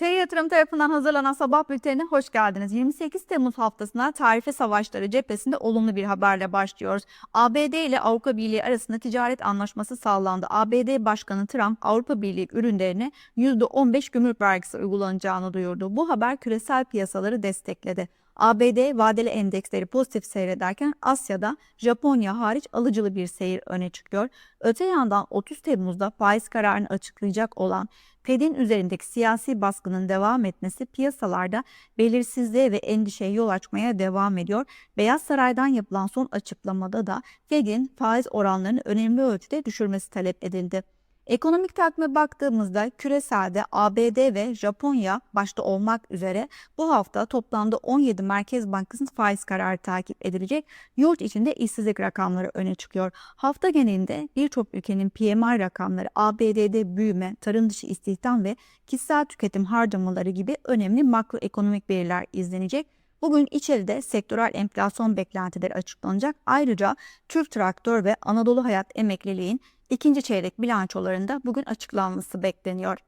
Today Yatırım tarafından hazırlanan sabah bültenine hoş geldiniz. 28 Temmuz haftasına tarife savaşları cephesinde olumlu bir haberle başlıyoruz. ABD ile Avrupa Birliği arasında ticaret anlaşması sağlandı. ABD Başkanı Trump Avrupa Birliği ürünlerine %15 gümrük vergisi uygulanacağını duyurdu. Bu haber küresel piyasaları destekledi. ABD vadeli endeksleri pozitif seyrederken Asya'da Japonya hariç alıcılı bir seyir öne çıkıyor. Öte yandan 30 Temmuz'da faiz kararını açıklayacak olan Fed'in üzerindeki siyasi baskının devam etmesi piyasalarda belirsizliğe ve endişeye yol açmaya devam ediyor. Beyaz Saray'dan yapılan son açıklamada da Fed'in faiz oranlarını önemli ölçüde düşürmesi talep edildi. Ekonomik takvime baktığımızda küreselde ABD ve Japonya başta olmak üzere bu hafta toplamda 17 Merkez Bankası'nın faiz kararı takip edilecek. Yurt içinde işsizlik rakamları öne çıkıyor. Hafta genelinde birçok ülkenin PMI rakamları, ABD'de büyüme, tarım dışı istihdam ve kişisel tüketim harcamaları gibi önemli makroekonomik veriler izlenecek. Bugün içeride sektörel enflasyon beklentileri açıklanacak. Ayrıca Türk Traktör ve Anadolu Hayat Emekliliğin ikinci çeyrek bilançolarında bugün açıklanması bekleniyor.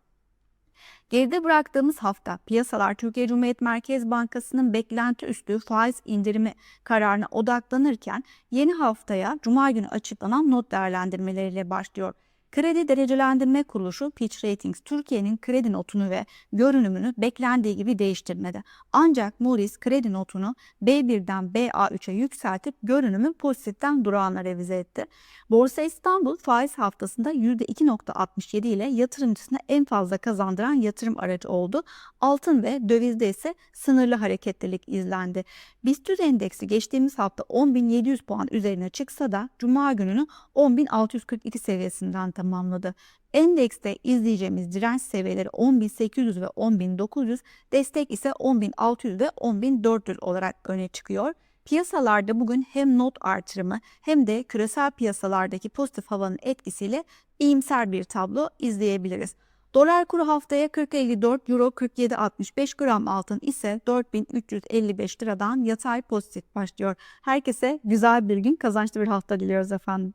Geride bıraktığımız hafta piyasalar Türkiye Cumhuriyet Merkez Bankası'nın beklenti üstü faiz indirimi kararına odaklanırken yeni haftaya Cuma günü açıklanan not değerlendirmeleriyle başlıyor. Kredi Derecelendirme Kuruluşu Fitch Ratings Türkiye'nin kredi notunu ve görünümünü beklendiği gibi değiştirmedi. Ancak Moody's kredi notunu B1'den BA3'e yükseltip görünümü pozitiften durağına revize etti. Borsa İstanbul faiz haftasında %2.67 ile yatırımcısına en fazla kazandıran yatırım aracı oldu. Altın ve dövizde ise sınırlı hareketlilik izlendi. BIST endeksi geçtiğimiz hafta 10.700 puan üzerine çıksa da Cuma gününü 10.642 seviyesinden tamamladı. Endekste izleyeceğimiz direnç seviyeleri 10.800 ve 10.900, destek ise 10.600 ve 10.400 olarak öne çıkıyor. Piyasalarda bugün hem not artırımı hem de küresel piyasalardaki pozitif havanın etkisiyle iyimser bir tablo izleyebiliriz. Dolar kuru haftaya 40.54, Euro 47.65 gram altın ise 4355 liradan yatay pozitif başlıyor. Herkese güzel bir gün, kazançlı bir hafta diliyoruz efendim.